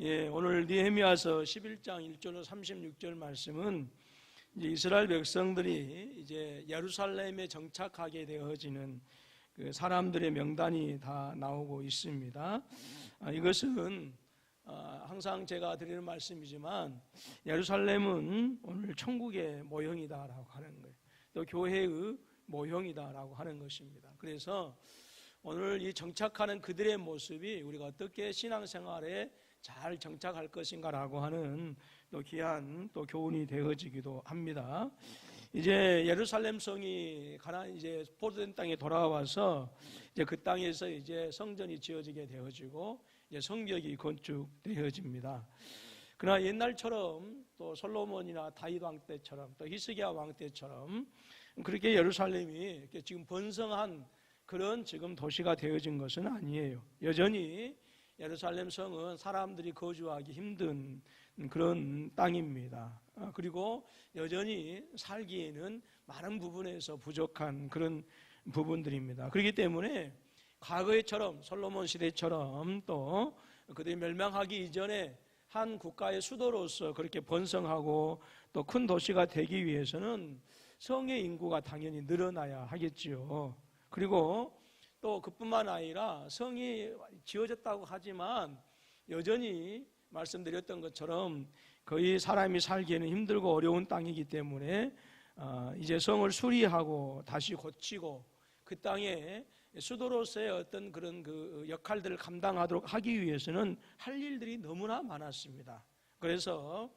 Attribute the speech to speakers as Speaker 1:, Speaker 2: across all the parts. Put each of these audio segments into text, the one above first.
Speaker 1: 예, 오늘 니헤미야서 11장 1절로 36절 말씀은 이제 이스라엘 백성들이 이제 예루살렘에 정착하게 되어지는 그 사람들의 명단이 다 나오고 있습니다. 아, 이것은 아, 항상 제가 드리는 말씀이지만 예루살렘은 오늘 천국의 모형이다라고 하는 거예요. 또 교회의 모형이다라고 하는 것입니다. 그래서 오늘 이 정착하는 그들의 모습이 우리가 어떻게 신앙생활에 잘 정착할 것인가라고 하는 또 귀한 또 교훈이 되어지기도 합니다. 이제 예루살렘 성이 가나 이제 포도된 땅에 돌아와서 이제 그 땅에서 이제 성전이 지어지게 되어지고 이제 성벽이 건축되어집니다. 그러나 옛날처럼 또 솔로몬이나 다윗 왕 때처럼 또 히스기야 왕 때처럼 그렇게 예루살렘이 지금 번성한 그런 지금 도시가 되어진 것은 아니에요. 여전히 예루살렘 성은 사람들이 거주하기 힘든 그런 땅입니다. 아, 그리고 여전히 살기에는 많은 부분에서 부족한 그런 부분들입니다. 그렇기 때문에 과거에처럼 솔로몬 시대처럼 또 그들이 멸망하기 이전에 한 국가의 수도로서 그렇게 번성하고 또 큰 도시가 되기 위해서는 성의 인구가 당연히 늘어나야 하겠지요. 그리고 또 그뿐만 아니라 성이 지어졌다고 하지만 여전히 말씀드렸던 것처럼 거의 사람이 살기에는 힘들고 어려운 땅이기 때문에 어, 이제 성을 수리하고 다시 고치고 그 땅에 수도로서의 어떤 그런 그 역할들을 감당하도록 하기 위해서는 할 일들이 너무나 많았습니다. 그래서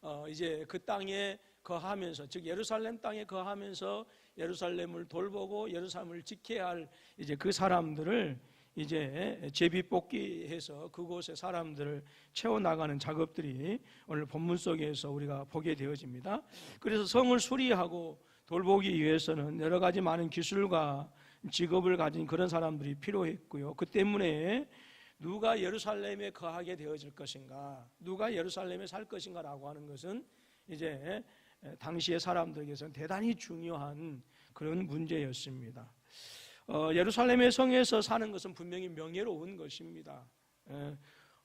Speaker 1: 어, 이제 그 땅에 거하면서 즉 예루살렘 땅에 거하면서 예루살렘을 돌보고 예루살렘을 지켜야 할 이제 그 사람들을 이제 제비 뽑기해서 그곳에 사람들을 채워 나가는 작업들이 오늘 본문 속에서 우리가 보게 되어집니다. 그래서 성을 수리하고 돌보기 위해서는 여러 가지 많은 기술과 직업을 가진 그런 사람들이 필요했고요. 그 때문에 누가 예루살렘에 거하게 되어질 것인가, 누가 예루살렘에 살 것인가라고 하는 것은 이제 당시의 사람들에게서는 대단히 중요한 그런 문제였습니다. 어, 예루살렘의 성에서 사는 것은 분명히 명예로운 것입니다. 예,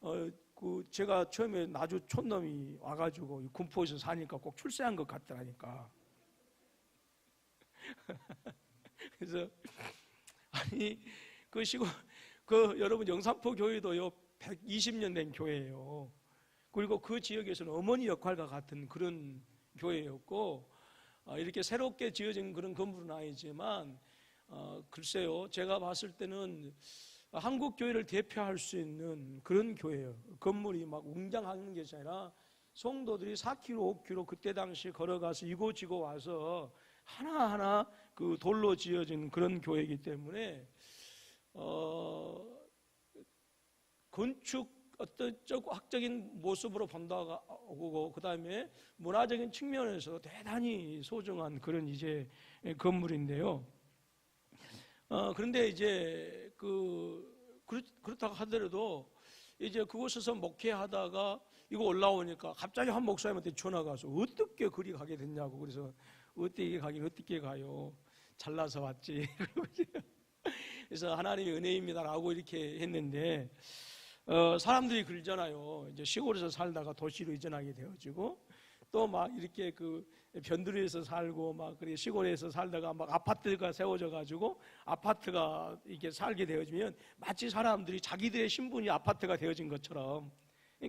Speaker 1: 어, 그 제가 처음에 나주 촌놈이 와가지고 군포에서 사니까 꼭 출세한 것 같더라니까. 그래서 아니 그 시골 그 여러분 영산포 교회도요 120년 된 교회예요. 그리고 그 지역에서는 어머니 역할과 같은 그런 교회였고 어, 이렇게 새롭게 지어진 그런 건물은 아니지만 어, 글쎄요 제가 봤을 때는 한국 교회를 대표할 수 있는 그런 교회예요. 건물이 막 웅장한 것이 아니라 성도들이 4km, 5km 그때 당시 걸어가서 이고지고 와서 하나하나 그 돌로 지어진 그런 교회이기 때문에 어, 건축 어떤 학적인 모습으로 본다고 그 다음에 문화적인 측면에서 대단히 소중한 그런 이제 건물인데요. 어, 그런데 이제 그 그렇다고 하더라도 이제 그곳에서 목회하다가 이거 올라오니까 갑자기 한 목사님한테 전화가 와서 어떻게 그리 가게 됐냐고 그래서 어떻게 가긴 어떻게 가요 잘나서 왔지 그래서 하나님의 은혜입니다라고 이렇게 했는데 어, 사람들이 그러잖아요. 이제 시골에서 살다가 도시로 이전하게 되어지고 또 막 이렇게 그 변두리에서 살고 막 그래 시골에서 살다가 막 아파트가 세워져 가지고 아파트가 이렇게 살게 되어지면 마치 사람들이 자기들의 신분이 아파트가 되어진 것처럼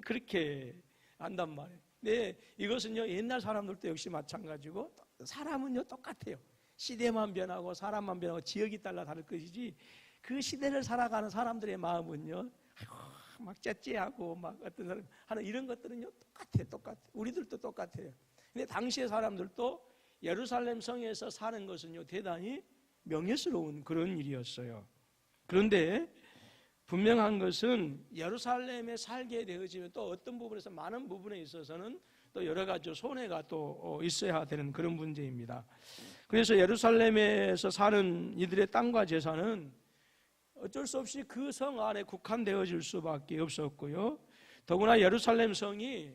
Speaker 1: 그렇게 한단 말이에요. 네, 이것은요 옛날 사람들도 역시 마찬가지고 사람은요 똑같아요. 시대만 변하고 사람만 변하고 지역이 따라 다를 것이지 그 시대를 살아가는 사람들의 마음은요 막 째째하고 막 어떤 사람 하는 이런 것들은요 똑같아 똑같아 우리들도 똑같아요. 근데 당시의 사람들도 예루살렘 성에서 사는 것은요 대단히 명예스러운 그런 일이었어요. 그런데 분명한 것은 예루살렘에 살게 되어지면 또 어떤 부분에서 많은 부분에 있어서는 또 여러 가지 손해가 또 어, 있어야 되는 그런 문제입니다. 그래서 예루살렘에서 사는 이들의 땅과 재산은 어쩔 수 없이 그 성 안에 국한되어질 수밖에 없었고요. 더구나 예루살렘 성이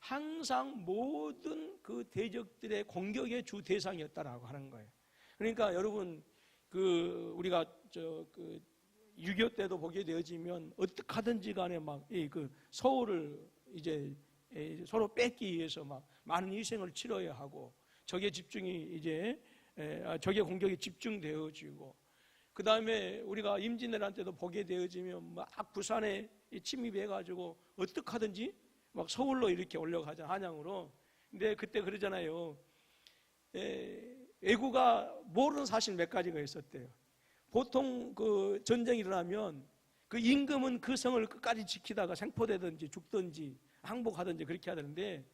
Speaker 1: 항상 모든 그 대적들의 공격의 주 대상이었다라고 하는 거예요. 그러니까 여러분 그 우리가 저그 6.25 때도 보게 되어지면 어떻게 하든지 간에 막 이 그 서울을 이제 에, 서로 뺏기 위해서 막 많은 희생을 치러야 하고 적의 집중이 이제 에, 아, 적의 공격이 집중되어지고 그 다음에 우리가 임진왜란 때도 보게 되어지면 막 부산에 이 침입해가지고 어떻게 하든지 막 서울로 이렇게 올려가자 한양으로. 근데 그때 그러잖아요. 에, 외구가 모르는 사실 몇 가지가 있었대요. 보통 그 전쟁이 일어나면 그 임금은 그 성을 끝까지 지키다가 생포되든지 죽든지 항복하든지 그렇게 하는데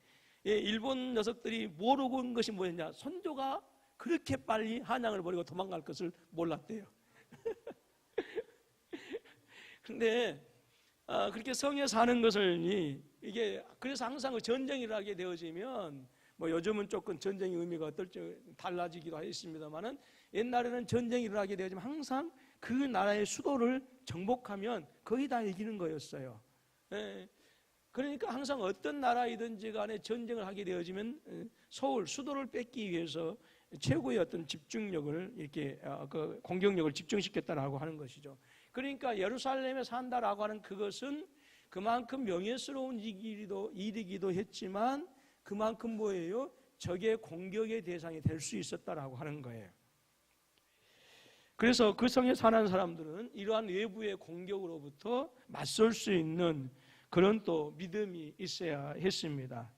Speaker 1: 예, 일본 녀석들이 모르고 온 것이 뭐였냐. 선조가 그렇게 빨리 한양을 버리고 도망갈 것을 몰랐대요 근데 아, 그렇게 성에 사는 것을 이- 이게 그래서 항상 그 전쟁이 일어나게 되어지면 뭐 요즘은 조금 전쟁의 의미가 어떨지 달라지기도 하겠습니다만은 옛날에는 전쟁이 일어나게 되어지면 항상 그 나라의 수도를 정복하면 거의 다 이기는 거였어요. 예. 그러니까 항상 어떤 나라이든지 간에 전쟁을 하게 되어지면 예, 서울 수도를 뺏기 위해서 최고의 어떤 집중력을 이렇게 어, 그 공격력을 집중시켰다라고 하는 것이죠. 그러니까 예루살렘에 산다라고 하는 그것은 그만큼 명예스러운 일이기도, 일이기도 했지만 그만큼 뭐예요? 적의 공격의 대상이 될 수 있었다라고 하는 거예요. 그래서 그 성에 사는 사람들은 이러한 외부의 공격으로부터 맞설 수 있는 그런 또 믿음이 있어야 했습니다.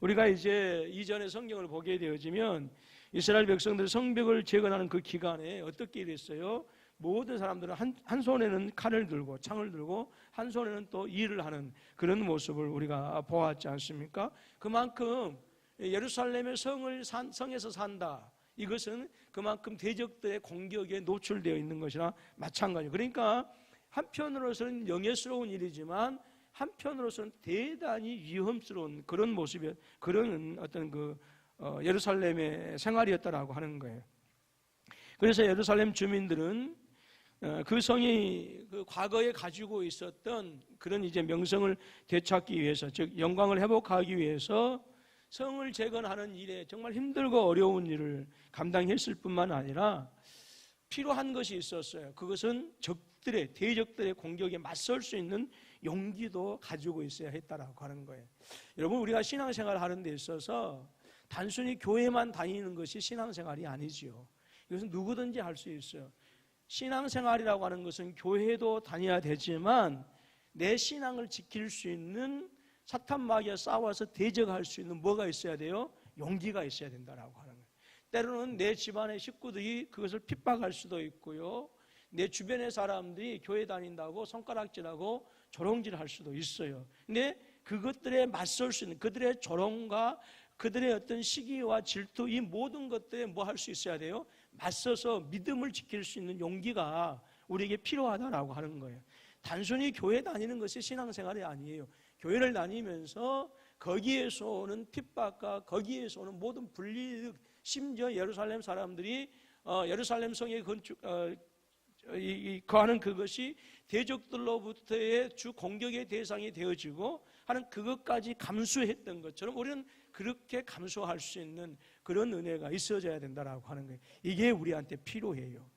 Speaker 1: 우리가 이제 이전의 성경을 보게 되어지면 이스라엘 백성들 성벽을 재건하는 그 기간에 어떻게 일했어요? 모든 사람들은 한, 한 손에는 칼을 들고 창을 들고 한 손에는 또 일을 하는 그런 모습을 우리가 보았지 않습니까? 그만큼 예루살렘의 성을 산, 성에서 산다. 이것은 그만큼 대적들의 공격에 노출되어 있는 것이나 마찬가지. 그러니까 한편으로서는 영예스러운 일이지만 한편으로서는 대단히 위험스러운 그런 모습의 그런 어떤 그 어, 예루살렘의 생활이었다라고 하는 거예요. 그래서 예루살렘 주민들은 어, 그 성이 그 과거에 가지고 있었던 그런 이제 명성을 되찾기 위해서 즉 영광을 회복하기 위해서 성을 재건하는 일에 정말 힘들고 어려운 일을 감당했을 뿐만 아니라 필요한 것이 있었어요. 그것은 적들의 대적들의 공격에 맞설 수 있는 용기도 가지고 있어야 했다라고 하는 거예요. 여러분 우리가 신앙생활 하는 데 있어서 단순히 교회만 다니는 것이 신앙생활이 아니지요. 이것은 누구든지 할 수 있어요. 신앙생활이라고 하는 것은 교회도 다녀야 되지만 내 신앙을 지킬 수 있는 사탄 마귀와 싸워서 대적할 수 있는 뭐가 있어야 돼요? 용기가 있어야 된다라고 하는 거예요. 때로는 내 집안의 식구들이 그것을 핍박할 수도 있고요. 내 주변의 사람들이 교회 다닌다고 손가락질하고 조롱질 할 수도 있어요. 근데 그것들에 맞설 수 있는 그들의 조롱과 그들의 어떤 시기와 질투 이 모든 것들에 뭐 할 수 있어야 돼요? 맞서서 믿음을 지킬 수 있는 용기가 우리에게 필요하다라고 하는 거예요. 단순히 교회 다니는 것이 신앙생활이 아니에요. 교회를 다니면서 거기에서 오는 핍박과 거기에서 오는 모든 분리 심지어 예루살렘 사람들이 어, 예루살렘 성에 건축 어, 이, 이, 거하는 그것이 대적들로부터의 주 공격의 대상이 되어지고 하는 그것까지 감수했던 것처럼 우리는 그렇게 감수할 수 있는 그런 은혜가 있어져야 된다라고 하는 거예요. 이게 우리한테 필요해요.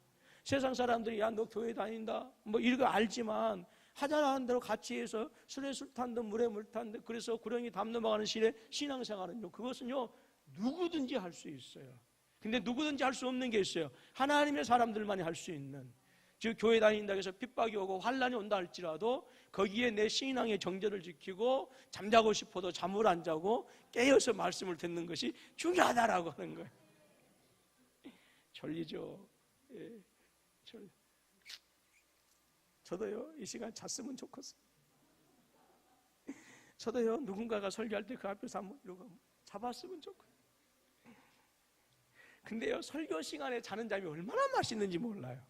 Speaker 1: 세상 사람들이 야 너 교회 다닌다 뭐 이런 거 알지만 하자라는 대로 같이 해서 술에 술 탄다 물에 물 탄다 그래서 구렁이 담 넘어가는 시에 신앙생활은요 그것은요 누구든지 할 수 있어요. 근데 누구든지 할 수 없는 게 있어요. 하나님의 사람들만이 할 수 있는 즉 교회 다닌다 해서 핍박이 오고 환란이 온다 할지라도 거기에 내 신앙의 정절을 지키고 잠자고 싶어도 잠을 안 자고 깨어서 말씀을 듣는 것이 중요하다라고 하는 거예요. 졸리죠. 예, 졸. 저도요 이 시간 잤으면 좋겠어요. 저도요 누군가가 설교할 때 그 앞에서 한번 이러고 잡았으면 좋겠어요. 근데요 설교 시간에 자는 잠이 얼마나 맛있는지 몰라요.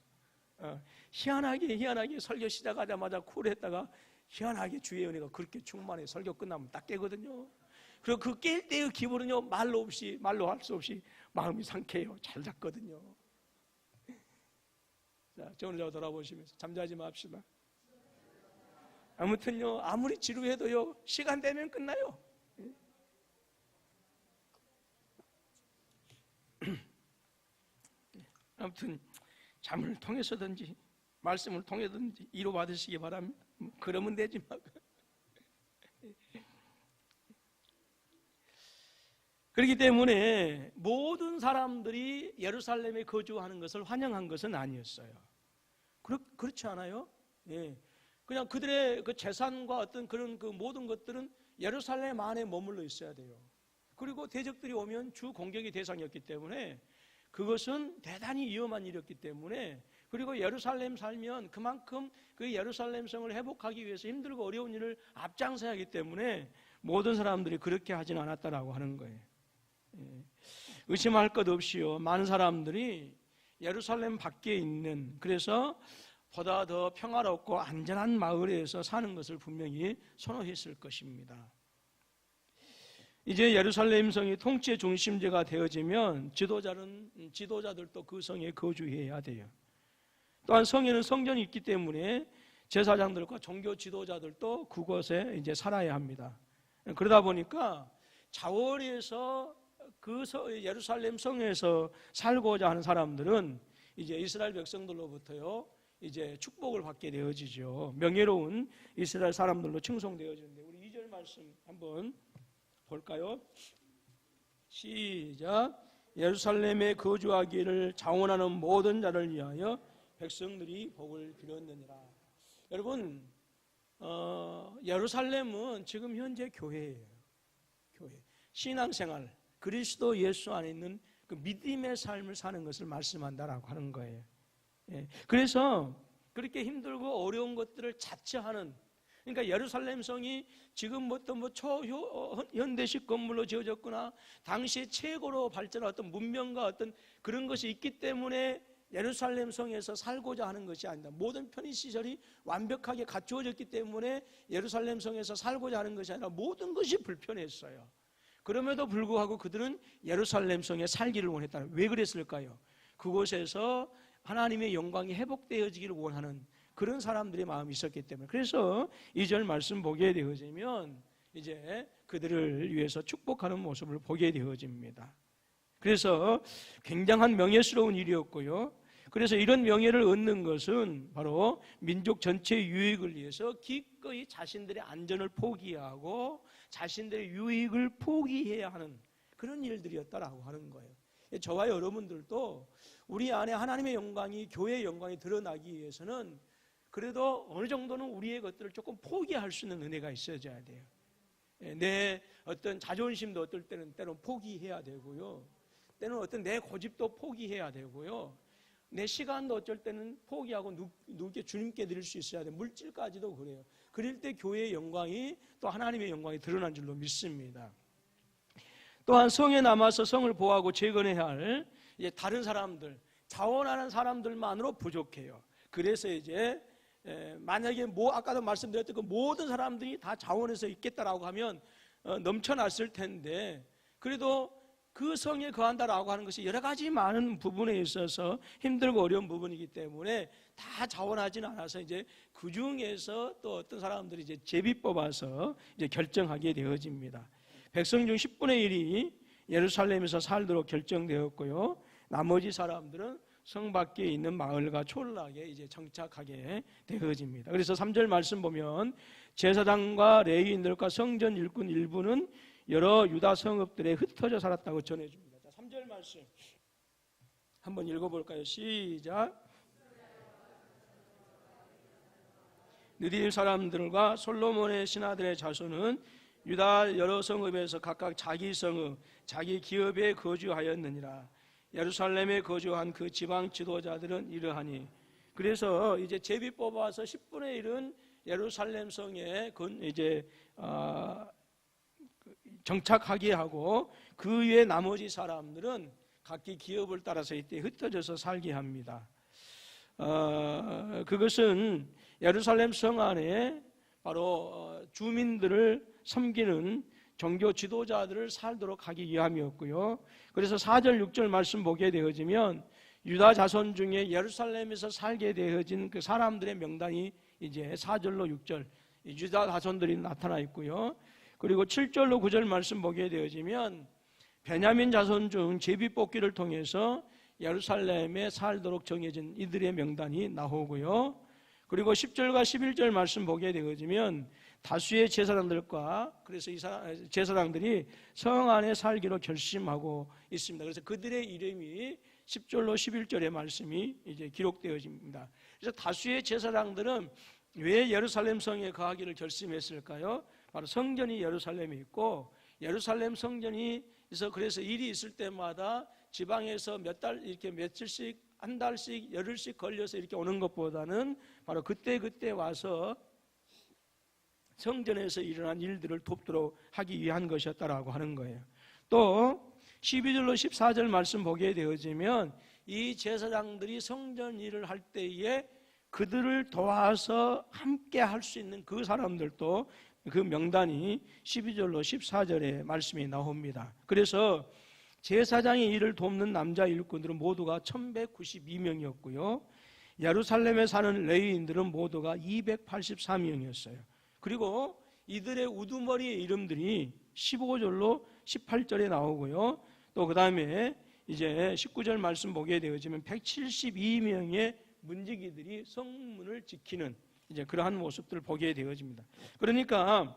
Speaker 1: 어, 희한하게 희한하게 설교 시작하자마자 쿨했다가 희한하게 주의 은혜가 그렇게 충만해 설교 끝나면 딱 깨거든요. 그리고 그 깰 때의 기분은요 말로 없이 말로 할 수 없이 마음이 상쾌해요. 잘 잤거든요. 자, 저 오늘 저 돌아보시면서 잠자지 맙시다. 아무튼요 아무리 지루해도요 시간 되면 끝나요. 아무튼 잠을 통해서든지 말씀을 통해든지 이로 받으시기 바랍니다. 뭐 그러면 되지 막. 그렇기 때문에 모든 사람들이 예루살렘에 거주하는 것을 환영한 것은 아니었어요. 그렇, 그렇지 않아요? 예. 그냥 그들의 그 재산과 어떤 그런 그 모든 것들은 예루살렘 안에 머물러 있어야 돼요. 그리고 대적들이 오면 주 공격의 대상이었기 때문에 그것은 대단히 위험한 일이었기 때문에 그리고 예루살렘 살면 그만큼 그 예루살렘 성을 회복하기 위해서 힘들고 어려운 일을 앞장서야 하기 때문에 모든 사람들이 그렇게 하진 않았다라고 하는 거예요. 예. 의심할 것 없이요. 많은 사람들이 예루살렘 밖에 있는 그래서 보다 더 평화롭고 안전한 마을에서 사는 것을 분명히 선호했을 것입니다. 이제 예루살렘 성이 통치의 중심지가 되어지면 지도자는 지도자들도 그 성에 거주해야 돼요. 또한 성에는 성전이 있기 때문에 제사장들과 종교 지도자들도 그곳에 이제 살아야 합니다. 그러다 보니까 자월에서 그 예루살렘 성에서 살고자 하는 사람들은 이제 이스라엘 백성들로부터요 이제 축복을 받게 되어지죠. 명예로운 이스라엘 사람들로 칭송되어지는데 우리 2절 말씀 한번 볼까요? 시작. 예루살렘에 거주하기를 자원하는 모든 자를 위하여 백성들이 복을 빌었느니라. 여러분, 어, 예루살렘은 지금 현재 교회예요. 교회. 신앙생활, 그리스도 예수 안에 있는 그 믿음의 삶을 사는 것을 말씀한다라고 하는 거예요. 예. 그래서 그렇게 힘들고 어려운 것들을 자처하는 그러니까 예루살렘 성이 지금부터 뭐 초현대식 건물로 지어졌거나 당시에 최고로 발전한 어떤 문명과 어떤 그런 것이 있기 때문에 예루살렘 성에서 살고자 하는 것이 아니다. 모든 편의 시설이 완벽하게 갖추어졌기 때문에 예루살렘 성에서 살고자 하는 것이 아니라 모든 것이 불편했어요. 그럼에도 불구하고 그들은 예루살렘 성에 살기를 원했다. 왜 그랬을까요? 그곳에서 하나님의 영광이 회복되어지기를 원하는 그런 사람들의 마음이 있었기 때문에 그래서 이 절 말씀 보게 되어지면 이제 그들을 위해서 축복하는 모습을 보게 되어집니다. 그래서 굉장한 명예스러운 일이었고요. 그래서 이런 명예를 얻는 것은 바로 민족 전체의 유익을 위해서 기꺼이 자신들의 안전을 포기하고 자신들의 유익을 포기해야 하는 그런 일들이었다라고 하는 거예요. 저와 여러분들도 우리 안에 하나님의 영광이 교회의 영광이 드러나기 위해서는 그래도 어느 정도는 우리의 것들을 조금 포기할 수 있는 은혜가 있어야 돼요. 예, 내 어떤 자존심도 어떨 때는 때론 포기해야 되고요. 때는 어떤 내 고집도 포기해야 되고요. 내 시간도 어쩔 때는 포기하고 누게 주님께 드릴 수 있어야 돼. 물질까지도 그래요. 그럴 때 교회의 영광이 또 하나님의 영광이 드러난 줄로 믿습니다. 또한 성에 남아서 성을 보호하고 재건해야 할 다른 사람들, 자원하는 사람들만으로 부족해요. 그래서 이제 만약에 뭐 아까도 말씀드렸던 그 모든 사람들이 다 자원해서 있겠다라고 하면 어, 넘쳐났을 텐데 그래도 그 성에 거한다라고 하는 것이 여러 가지 많은 부분에 있어서 힘들고 어려운 부분이기 때문에 다 자원하지는 않아서 이제 그 중에서 또 어떤 사람들이 이제 제비 뽑아서 이제 결정하게 되어집니다. 백성 중 10분의 1이 예루살렘에서 살도록 결정되었고요. 나머지 사람들은 성 밖에 있는 마을과 촌락에 이제 정착하게 되어집니다. 그래서 3절 말씀 보면 제사장과 레위인들과 성전 일꾼 일부는 여러 유다 성읍들에 흩어져 살았다고 전해줍니다. 자, 3절 말씀 한번 읽어볼까요? 시작. 느릴 사람들과 솔로몬의 신하들의 자손은 유다 여러 성읍에서 각각 자기 성읍, 자기 기업에 거주하였느니라. 예루살렘에 거주한 그 지방 지도자들은 이러하니 그래서 이제 제비 뽑아서 10분의 1은 예루살렘 성에 이제 어, 정착하게 하고 그 위에 나머지 사람들은 각기 기업을 따라서 이때 흩어져서 살게 합니다. 어, 그것은 예루살렘 성 안에 바로 어, 주민들을 섬기는 종교 지도자들을 살도록 하기 위함이었고요. 그래서 4절, 6절 말씀 보게 되어지면 유다 자손 중에 예루살렘에서 살게 되어진 그 사람들의 명단이 이제 4절로 6절 유다 자손들이 나타나 있고요. 그리고 7절로 9절 말씀 보게 되어지면 베냐민 자손 중 제비 뽑기를 통해서 예루살렘에 살도록 정해진 이들의 명단이 나오고요. 그리고 10절과 11절 말씀 보게 되어지면 다수의 제사장들과 그래서 이 제사장들이 성 안에 살기로 결심하고 있습니다. 그래서 그들의 이름이 10절로 11절의 말씀이 이제 기록되어집니다. 그래서 다수의 제사장들은 왜 예루살렘 성에 거하기를 결심했을까요? 바로 성전이 예루살렘에 있고 예루살렘 성전이 있어 그래서 일이 있을 때마다 지방에서 몇 달 이렇게 며칠씩 한 달씩 열흘씩 걸려서 이렇게 오는 것보다는 바로 그때 그때 와서 성전에서 일어난 일들을 돕도록 하기 위한 것이었다라고 하는 거예요. 또 12절로 14절 말씀 보게 되어지면 이 제사장들이 성전 일을 할 때에 그들을 도와서 함께 할 수 있는 그 사람들도 그 명단이 12절로 14절에 말씀이 나옵니다. 그래서 제사장의 일을 돕는 남자 일꾼들은 모두가 1192명이었고요. 예루살렘에 사는 레위인들은 모두가 283명이었어요. 그리고 이들의 우두머리의 이름들이 15절로 18절에 나오고요. 또 그 다음에 이제 19절 말씀 보게 되어지면 172명의 문지기들이 성문을 지키는 이제 그러한 모습들을 보게 되어집니다. 그러니까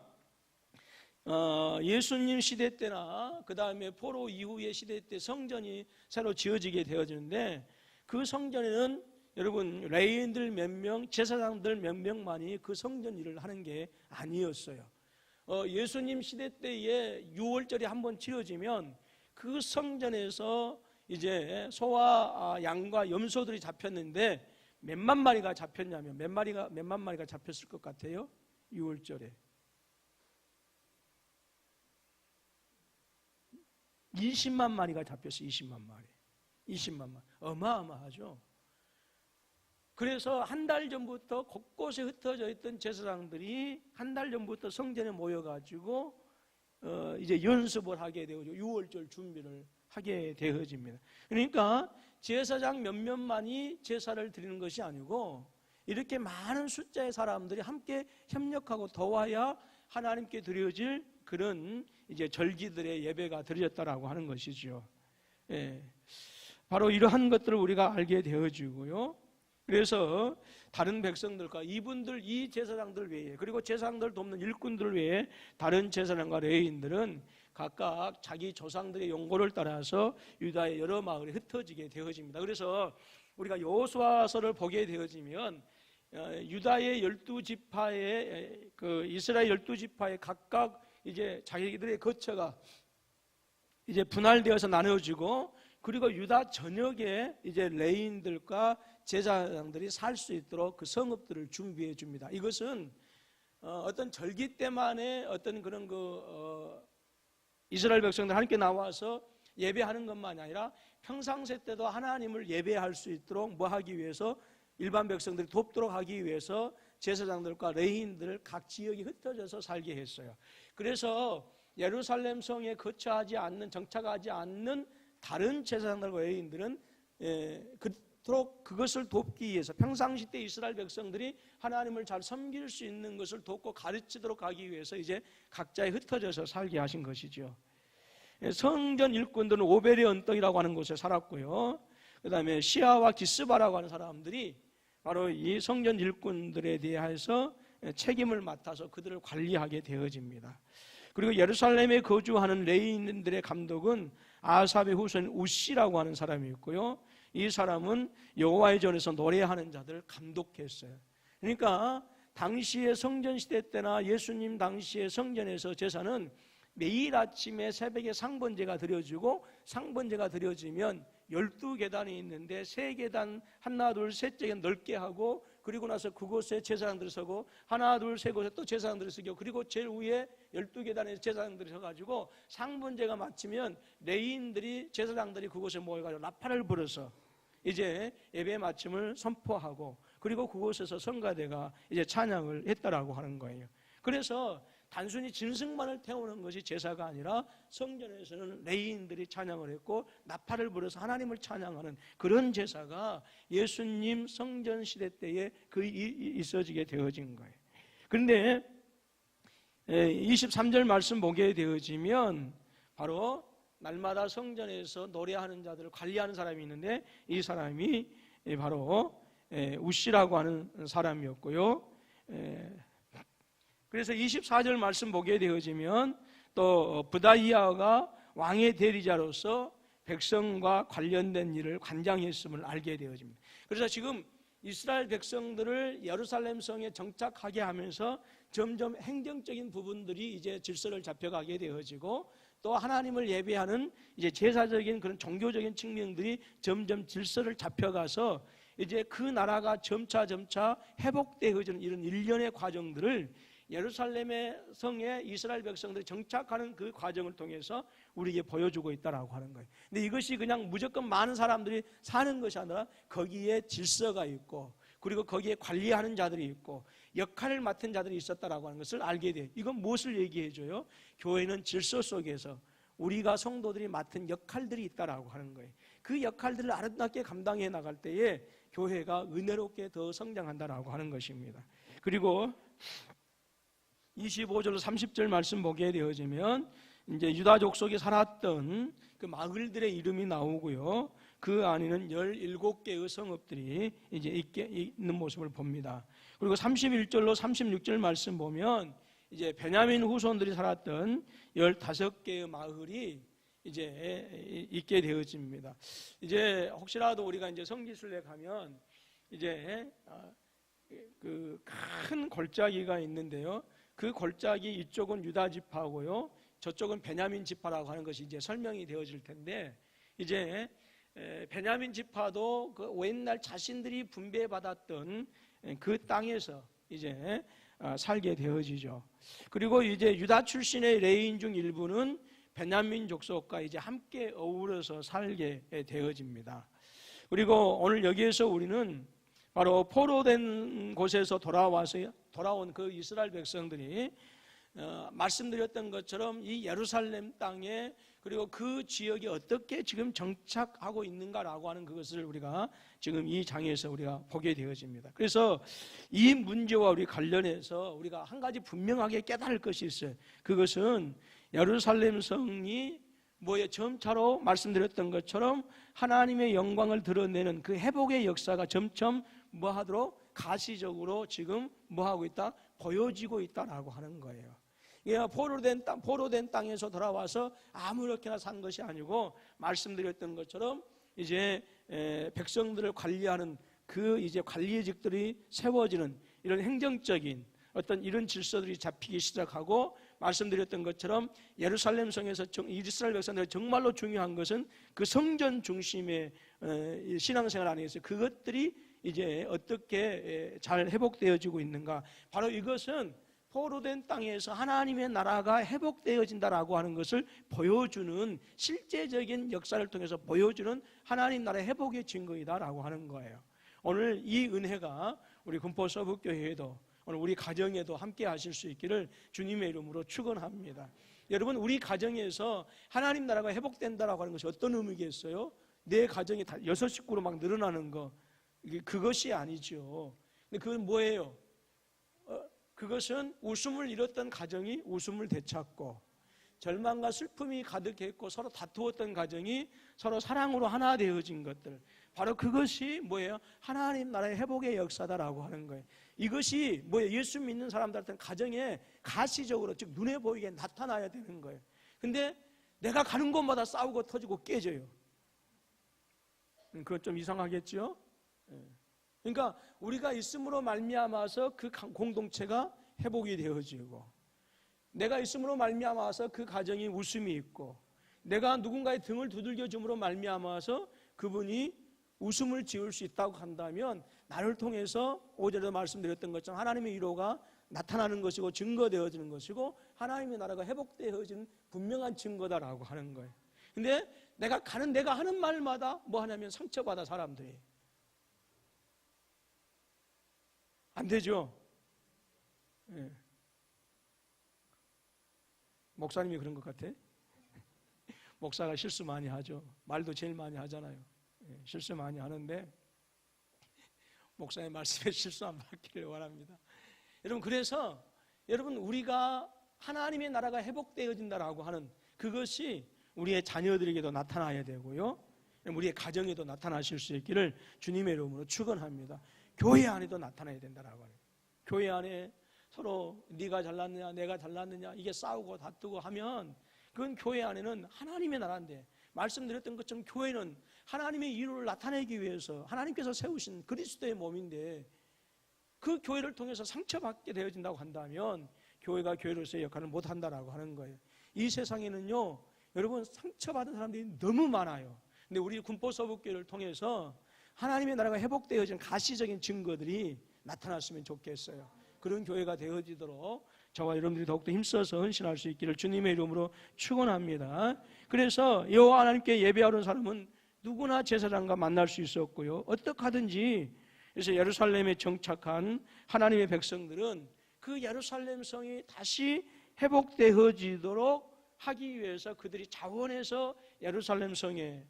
Speaker 1: 어, 예수님 시대 때나 그 다음에 포로 이후의 시대 때 성전이 새로 지어지게 되어지는데 그 성전에는 여러분 레인들 몇 명, 제사장들 몇 명만이 그 성전 일을 하는 게 아니었어요. 어, 예수님 시대 때에 6월절이 한 번 치러지면 그 성전에서 이제 소와 아, 양과 염소들이 잡혔는데 몇만 마리가 잡혔냐면 몇 마리가 몇만 마리가 잡혔을 것 같아요. 6월절에 20만 마리가 잡혔어요. 20만 마리. 20만 마리. 어마어마하죠. 그래서 한 달 전부터 곳곳에 흩어져 있던 제사장들이 한 달 전부터 성전에 모여가지고 어 이제 연습을 하게 되어죠. 6월절 준비를 하게 되어집니다. 그러니까 제사장 몇몇만이 제사를 드리는 것이 아니고 이렇게 많은 숫자의 사람들이 함께 협력하고 도와야 하나님께 드려질 그런 이제 절기들의 예배가 드려졌다라고 하는 것이죠. 예. 바로 이러한 것들을 우리가 알게 되어지고요. 그래서 다른 백성들과 이분들 이 제사장들 외에 그리고 제사장들 돕는 일꾼들 외에 다른 제사장과 레인들은 각각 자기 조상들의 용고를 따라서 유다의 여러 마을에 흩어지게 되어집니다. 그래서 우리가 여호수아서를 보게 되어지면 어, 유다의 열두 지파의 그 이스라엘 열두 지파의 각각 이제 자기들의 거처가 이제 분할되어서 나누어지고 그리고 유다 전역에 이제 레인들과 제사장들이 살 수 있도록 그 성읍들을 준비해 줍니다. 이것은 어, 어떤 절기 때만에 어떤 그런 그 어, 이스라엘 백성들 함께 나와서 예배하는 것만이 아니라 평상시 때도 하나님을 예배할 수 있도록 뭐 하기 위해서 일반 백성들이 돕도록 하기 위해서 제사장들과 레인들을 각 지역에 흩어져서 살게 했어요. 그래서 예루살렘 성에 거처하지 않는 정착하지 않는 다른 제사장들과 레인들은 예, 그토록 그것을 돕기 위해서 평상시 때 이스라엘 백성들이 하나님을 잘 섬길 수 있는 것을 돕고 가르치도록 하기 위해서 이제 각자에 흩어져서 살게 하신 것이죠. 예, 성전 일꾼들은 오베리 언덕이라고 하는 곳에 살았고요. 그 다음에 시아와 기스바라고 하는 사람들이 바로 이 성전 일꾼들에 대해서 책임을 맡아서 그들을 관리하게 되어집니다. 그리고 예루살렘에 거주하는 레인들의 감독은 아삽의 후손 우시라고 하는 사람이 있고요. 이 사람은 여호와의 전에서 노래하는 자들을 감독했어요. 그러니까 당시의 성전 시대 때나 예수님 당시의 성전에서 제사는 매일 아침에 새벽에 상번제가 드려지고 상번제가 드려지면 열두 계단이 있는데 세 계단 하나 둘 셋째 넓게 하고 그리고 나서 그곳에 제사장들이 서고 하나 둘 세 곳에 또 제사장들이 서고 그리고 제일 위에 열두 계단에 제사장들이 서가지고 상분제가 마치면 레인들이 제사장들이 그곳에 모여가지고 나팔을 불어서 이제 예배 마침을 선포하고 그리고 그곳에서 성가대가 이제 찬양을 했다라고 하는 거예요. 그래서 단순히 진승만을 태우는 것이 제사가 아니라 성전에서는 레인들이 찬양을 했고 나팔을 불어서 하나님을 찬양하는 그런 제사가 예수님 성전 시대 때에 그 있어지게 되어진 거예요. 그런데 23절 말씀 보게 되어지면 바로 날마다 성전에서 노래하는 자들을 관리하는 사람이 있는데 이 사람이 바로 우시라고 하는 사람이었고요. 그래서 24절 말씀 보게 되어지면 또 부다이아가 왕의 대리자로서 백성과 관련된 일을 관장했음을 알게 되어집니다. 그래서 지금 이스라엘 백성들을 예루살렘 성에 정착하게 하면서 점점 행정적인 부분들이 이제 질서를 잡혀가게 되어지고 또 하나님을 예배하는 이제 제사적인 그런 종교적인 측면들이 점점 질서를 잡혀가서 이제 그 나라가 점차 점차 회복되어지는 이런 일련의 과정들을 예루살렘의 성에 이스라엘 백성들이 정착하는 그 과정을 통해서 우리에게 보여주고 있다라고 하는 거예요. 근데 이것이 그냥 무조건 많은 사람들이 사는 것이 아니라 거기에 질서가 있고 그리고 거기에 관리하는 자들이 있고 역할을 맡은 자들이 있었다라고 하는 것을 알게 돼요. 이건 무엇을 얘기해 줘요? 교회는 질서 속에서 우리가 성도들이 맡은 역할들이 있다라고 하는 거예요. 그 역할들을 아름답게 감당해 나갈 때에 교회가 은혜롭게 더 성장한다라고 하는 것입니다. 그리고 25절 30절 말씀 보게 되어지면 이제 유다 족 속에 살았던 그 마을들의 이름이 나오고요. 그 안에는 17개의 성읍들이 이제 있게 있는 모습을 봅니다. 그리고 31절로 36절 말씀 보면 이제 베냐민 후손들이 살았던 15개의 마을이 이제 있게 되어집니다. 이제 혹시라도 우리가 이제 성지순례 가면 이제 아, 그큰 골짜기가 있는데요. 그 골짜기 이쪽은 유다 지파고요. 저쪽은 베냐민 지파라고 하는 것이 이제 설명이 되어질 텐데 이제 베냐민 지파도 그 옛날 자신들이 분배받았던 그 땅에서 이제 아, 살게 되어지죠. 그리고 이제 유다 출신의 레인 중 일부는 베냐민 족속과 이제 함께 어우러서 살게 되어집니다. 그리고 오늘 여기에서 우리는 바로 포로된 곳에서 돌아와서 돌아온 그 이스라엘 백성들이 어, 말씀드렸던 것처럼 이 예루살렘 땅에 그리고 그 지역이 어떻게 지금 정착하고 있는가라고 하는 그것을 우리가 지금 이 장에서 우리가 보게 되어집니다. 그래서 이 문제와 우리 관련해서 우리가 한 가지 분명하게 깨달을 것이 있어요. 그것은 예루살렘 성이 뭐에 점차로 말씀드렸던 것처럼 하나님의 영광을 드러내는 그 회복의 역사가 점점 뭐 하도록 가시적으로 지금 뭐 하고 있다? 보여지고 있다라고 하는 거예요. 예, 포로 된 땅, 포로 된 땅에서 돌아와서 아무렇게나 산 것이 아니고 말씀드렸던 것처럼 이제 백성들을 관리하는 그 이제 관리직들이 세워지는 이런 행정적인 어떤 이런 질서들이 잡히기 시작하고 말씀드렸던 것처럼 예루살렘 성에서 이스라엘 백성들 정말로 중요한 것은 그 성전 중심의 신앙생활 안에서 그것들이 이제 어떻게 잘 회복되어지고 있는가. 바로 이것은 포로 된 땅에서 하나님의 나라가 회복되어진다라고 하는 것을 보여주는 실제적인 역사를 통해서 보여주는 하나님 나라의 회복의 증거이다라고 하는 거예요. 오늘 이 은혜가 우리 군포 서북교회에도 오늘 우리 가정에도 함께 하실 수 있기를 주님의 이름으로 축원합니다. 여러분 우리 가정에서 하나님 나라가 회복된다라고 하는 것이 어떤 의미겠어요? 내 가정이 다 여섯 식구로 막 늘어나는 거 그것이 아니죠. 근데 그건 뭐예요? 어, 그것은 웃음을 잃었던 가정이 웃음을 되찾고 절망과 슬픔이 가득했고 서로 다투었던 가정이 서로 사랑으로 하나 되어진 것들 바로 그것이 뭐예요? 하나님 나라의 회복의 역사다라고 하는 거예요. 이것이 뭐예요? 예수 믿는 사람들한테는 가정에 가시적으로 즉 눈에 보이게 나타나야 되는 거예요. 근데 내가 가는 곳마다 싸우고 터지고 깨져요. 음, 그건 좀 이상하겠죠? 예. 그러니까 우리가 있음으로 말미암아서 그 공동체가 회복이 되어지고 내가 있음으로 말미암아서 그 가정이 웃음이 있고 내가 누군가의 등을 두들겨 줌으로 말미암아서 그분이 웃음을 지을 수 있다고 한다면 나를 통해서 오전에도 말씀드렸던 것처럼 하나님의 위로가 나타나는 것이고 증거되어지는 것이고 하나님의 나라가 회복되어지는 분명한 증거다라고 하는 거예요. 근데 내가 가는 내가 하는 말마다 뭐 하냐면 상처받아 사람들이 안 되죠. 예. 목사님이 그런 것 같아. 목사가 실수 많이 하죠. 말도 제일 많이 하잖아요. 예, 실수 많이 하는데 목사의 말씀에 실수 안 받기를 원합니다. 여러분 그래서 여러분 우리가 하나님의 나라가 회복되어진다라고 하는 그것이 우리의 자녀들에게도 나타나야 되고요. 우리의 가정에도 나타나실 수 있기를 주님의 이름으로 축원합니다. 교회 안에도 나타나야 된다라고 하는. 교회 안에 서로 네가 잘났느냐 내가 잘났느냐 이게 싸우고 다투고 하면 그건 교회 안에는 하나님의 나라인데 말씀드렸던 것처럼 교회는 하나님의 이루를 나타내기 위해서 하나님께서 세우신 그리스도의 몸인데 그 교회를 통해서 상처받게 되어진다고 한다면 교회가 교회로서의 역할을 못 한다라고 하는 거예요. 이 세상에는요, 여러분 상처받은 사람들이 너무 많아요. 근데 우리 군포서북교회를 통해서 하나님의 나라가 회복되어진 가시적인 증거들이 나타났으면 좋겠어요. 그런 교회가 되어지도록 저와 여러분들이 더욱더 힘써서 헌신할 수 있기를 주님의 이름으로 축원합니다. 그래서 여호와 하나님께 예배하는 사람은 누구나 제사장과 만날 수 있었고요. 어떻게 하든지 그래서 예루살렘에 정착한 하나님의 백성들은 그 예루살렘 성이 다시 회복되어지도록 하기 위해서 그들이 자원해서 예루살렘 성에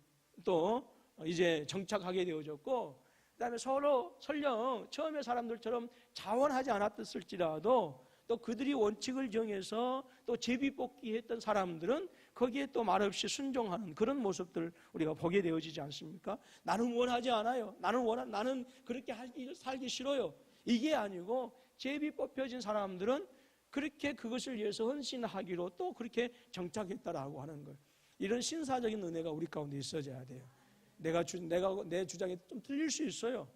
Speaker 1: 또 이제 정착하게 되어졌고 그다음에 서로 설령 처음에 사람들처럼 자원하지 않았을지라도 또 그들이 원칙을 정해서 또 제비 뽑기 했던 사람들은 거기에 또 말없이 순종하는 그런 모습들 우리가 보게 되어지지 않습니까? 나는 원하지 않아요. 나는 원하 나는 그렇게 살기 싫어요. 이게 아니고 제비 뽑혀진 사람들은 그렇게 그것을 위해서 헌신하기로 또 그렇게 정착했다라고 하는 걸. 이런 신사적인 은혜가 우리 가운데 있어져야 돼요. 내가 주, 내가 내 주장이 좀 틀릴 수 있어요.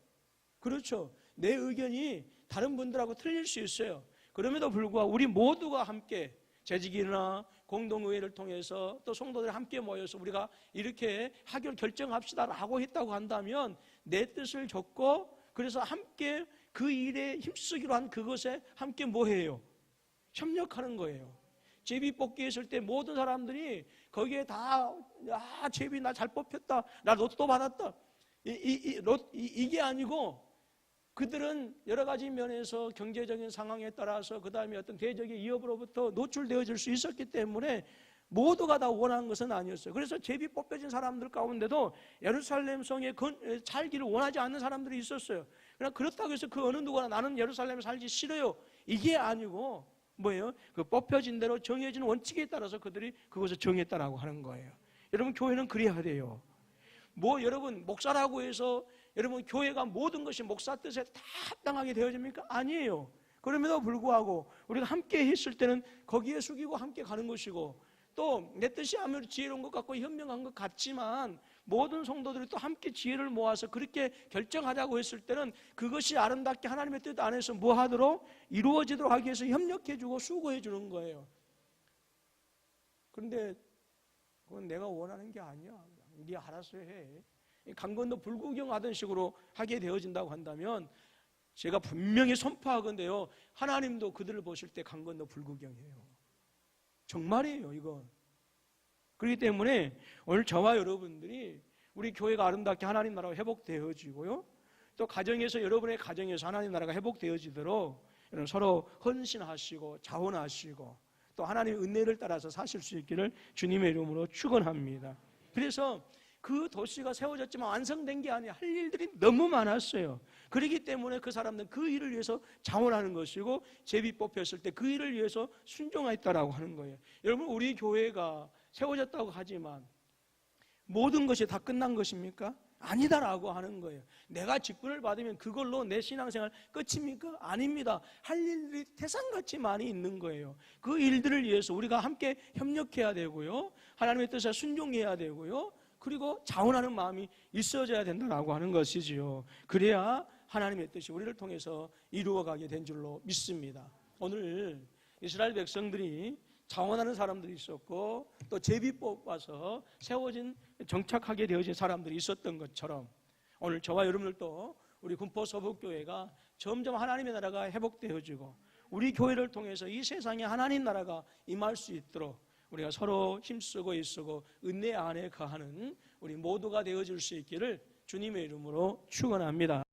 Speaker 1: 그렇죠. 내 의견이 다른 분들하고 틀릴 수 있어요. 그럼에도 불구하고 우리 모두가 함께 재직이나 공동의회를 통해서 또 성도들이 함께 모여서 우리가 이렇게 하기로 결정합시다라고 했다고 한다면 내 뜻을 적고 그래서 함께 그 일에 힘쓰기로 한 그것에 함께 뭐해요? 협력하는 거예요. 제비 뽑기 했을 때 모든 사람들이 거기에 다, 야, 제비 나 잘 뽑혔다. 나 로또 받았다. 이, 이, 이, 로, 이, 이게 아니고 그들은 여러 가지 면에서 경제적인 상황에 따라서 그 다음에 어떤 대적의 위협으로부터 노출되어질 수 있었기 때문에 모두가 다 원하는 것은 아니었어요. 그래서 제비 뽑혀진 사람들 가운데도 예루살렘 성에 살기를 원하지 않는 사람들이 있었어요. 그러나 그렇다고 해서 그 어느 누구나 나는 예루살렘에 살기 싫어요. 이게 아니고 뭐예요? 그 뽑혀진 대로 정해진 원칙에 따라서 그들이 그것을 정했다라고 하는 거예요. 여러분 교회는 그래야 돼요. 뭐 여러분 목사라고 해서 여러분 교회가 모든 것이 목사 뜻에 다 합당하게 되어집니까? 아니에요. 그럼에도 불구하고 우리가 함께 했을 때는 거기에 숙이고 함께 가는 것이고 또 내 뜻이 아무리 지혜로운 것 같고 현명한 것 같지만 모든 성도들이 또 함께 지혜를 모아서 그렇게 결정하자고 했을 때는 그것이 아름답게 하나님의 뜻 안에서 뭐 하도록 이루어지도록 하기 위해서 협력해 주고 수고해 주는 거예요. 그런데 그건 내가 원하는 게 아니야. 네 알아서 해. 강건도 불구경 하던 식으로 하게 되어진다고 한다면 제가 분명히 선포하건데요. 하나님도 그들을 보실 때 강건도 불구경이에요. 정말이에요, 이건. 그렇기 때문에 오늘 저와 여러분들이 우리 교회가 아름답게 하나님 나라가 회복되어지고요. 또 가정에서 여러분의 가정에서 하나님 나라가 회복되어지도록 서로 헌신하시고 자원하시고 또 하나님의 은혜를 따라서 사실 수 있기를 주님의 이름으로 축원합니다. 그래서 그 도시가 세워졌지만 완성된 게 아니라 할 일들이 너무 많았어요. 그렇기 때문에 그 사람들은 그 일을 위해서 자원하는 것이고 제비 뽑혔을 때 그 일을 위해서 순종했다라고 하는 거예요. 여러분 우리 교회가 세워졌다고 하지만 모든 것이 다 끝난 것입니까? 아니다라고 하는 거예요. 내가 직분을 받으면 그걸로 내 신앙생활 끝입니까? 아닙니다. 할 일들이 태산같이 많이 있는 거예요. 그 일들을 위해서 우리가 함께 협력해야 되고요. 하나님의 뜻에 순종해야 되고요. 그리고 자원하는 마음이 있어져야 된다라고 하는 것이지요. 그래야 하나님의 뜻이 우리를 통해서 이루어가게 된 줄로 믿습니다. 오늘 이스라엘 백성들이 자원하는 사람들이 있었고 또 제비 뽑아서 세워진 정착하게 되어진 사람들이 있었던 것처럼 오늘 저와 여러분들도 우리 군포 서북교회가 점점 하나님의 나라가 회복되어지고 우리 교회를 통해서 이 세상에 하나님 나라가 임할 수 있도록 우리가 서로 힘쓰고 있쓰고 은혜 안에 거하는 우리 모두가 되어줄 수 있기를 주님의 이름으로 축원합니다.